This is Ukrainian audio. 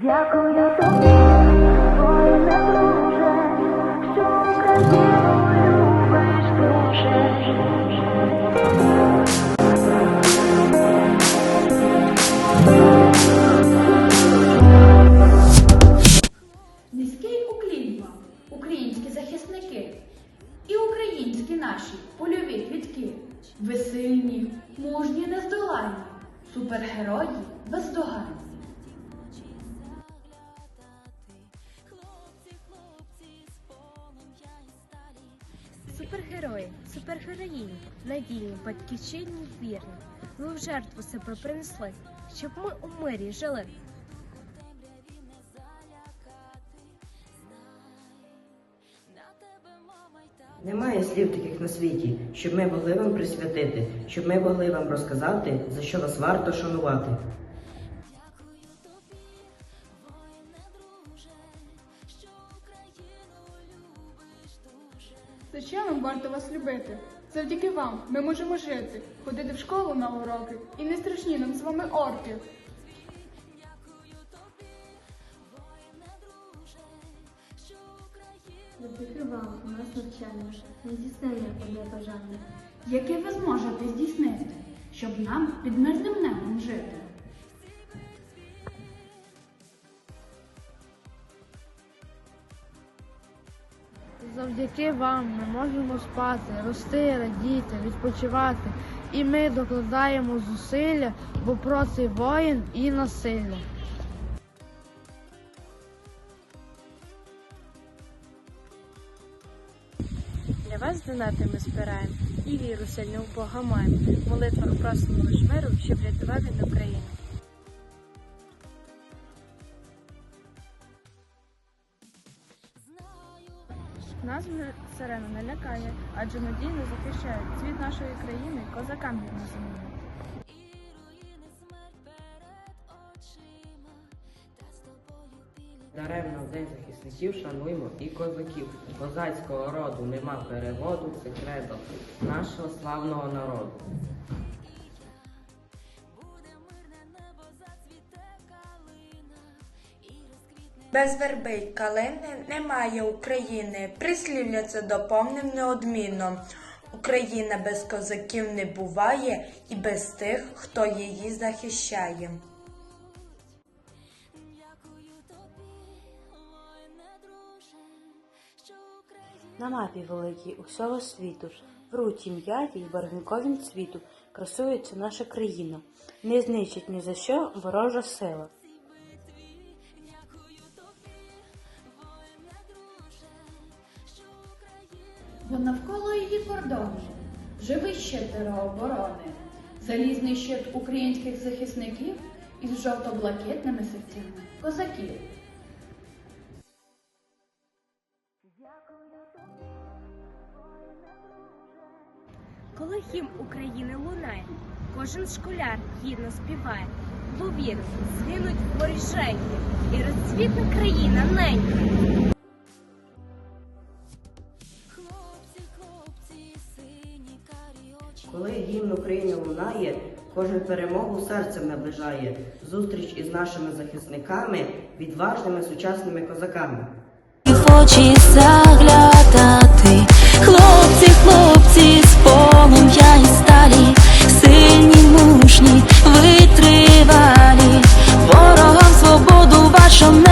Дякую тобі, воїне друже, що Україну любиш дуже. Низький уклін вам, українські захисники, і українські наші польові квітки. Ви сильні, мужні, нездоланні, супергерої бездоганні. Супергерої, супергероїні, надійні, батьківщині вірні. Ви в жертву себе принесли, щоб ми у мирі жили. Немає слів таких на світі, щоб ми могли вам присвятити, щоб ми могли вам розказати, за що вас варто шанувати. Священном варто вас любити. Завдяки вам ми можемо жити, ходити в школу на уроки і не страшні нам з вами орки. Завдяки вам у нас навчання, не здійснення одне бажання. Яке ви зможете здійснити, щоб нам під мирним небом жити? Завдяки вам ми можемо спати, рости, радіти, відпочивати. І ми докладаємо зусилля, бо проти воїн і насилля. Для вас донати ми збираємо і віру сильну в Бога маємо. Молитва просимо лиш миру, щоб рятував від Нас вже сирена не лякає, адже надійно захищає цвіт нашої країни козакам на землі. Даремно день захисників шануємо і козаків. Козацького роду нема переводу, це кредо нашого славного народу. Без верби й калини немає України. Прислів'я це доповнив неодмінно. Україна без козаків не буває і без тих, хто її захищає. На мапі великій усього світу, в руті м'ятій й барвінковім цвіту красується наша країна. Не знищить ні за що ворожа сила. Бо навколо її кордони живий щит тероборони, залізний щит українських захисників із жовто-блакитними серцями козаків. Коли хімн України лунає, кожен школяр гідно співає. Бо вір, згинуть воріженьки, і розцвітне країна ненька. Коли гімн України лунає, кожен перемогу серцем наближає. Зустріч із нашими захисниками, відважними сучасними козаками. в очі заглядати. Хлопці, хлопці з полум'я і сталі, сильні, мужні, витривалі, ворогам свободу вашу не